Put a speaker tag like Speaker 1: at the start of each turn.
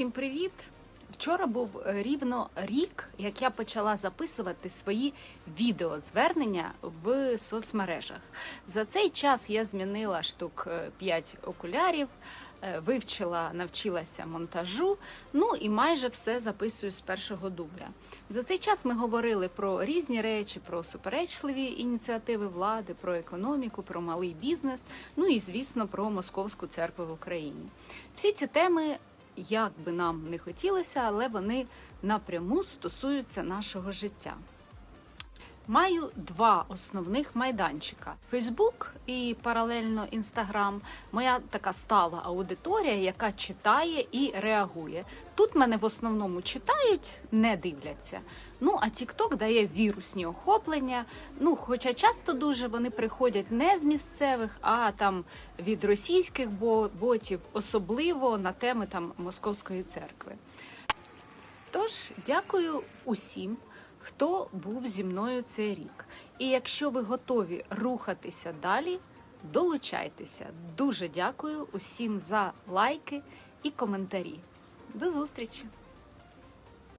Speaker 1: Усім привіт! Вчора був е, рівно рік, як я почала записувати свої відеозвернення в соцмережах. За цей час я змінила штук 5 окулярів, е, вивчила, навчилася монтажу, ну і майже все записую з першого дубля. За цей час ми говорили про різні речі, про суперечливі ініціативи влади, про економіку, про малий бізнес, ну і звісно про московську церкву в Україні. Всі ці теми як би нам не хотілося, але вони напряму стосуються нашого життя. Маю два основних майданчика: Фейсбук і паралельно Інстаграм. Моя така стала аудиторія, яка читає і реагує. Тут мене в основному читають, не дивляться. Ну а TikTok дає вірусні охоплення. Ну, хоча часто дуже вони приходять не з місцевих, а там від російських ботів, особливо на теми там Московської церкви. Тож дякую усім, хто був зі мною цей рік. І якщо ви готові рухатися далі, долучайтеся. Дуже дякую усім за лайки і коментарі. До зустрічі!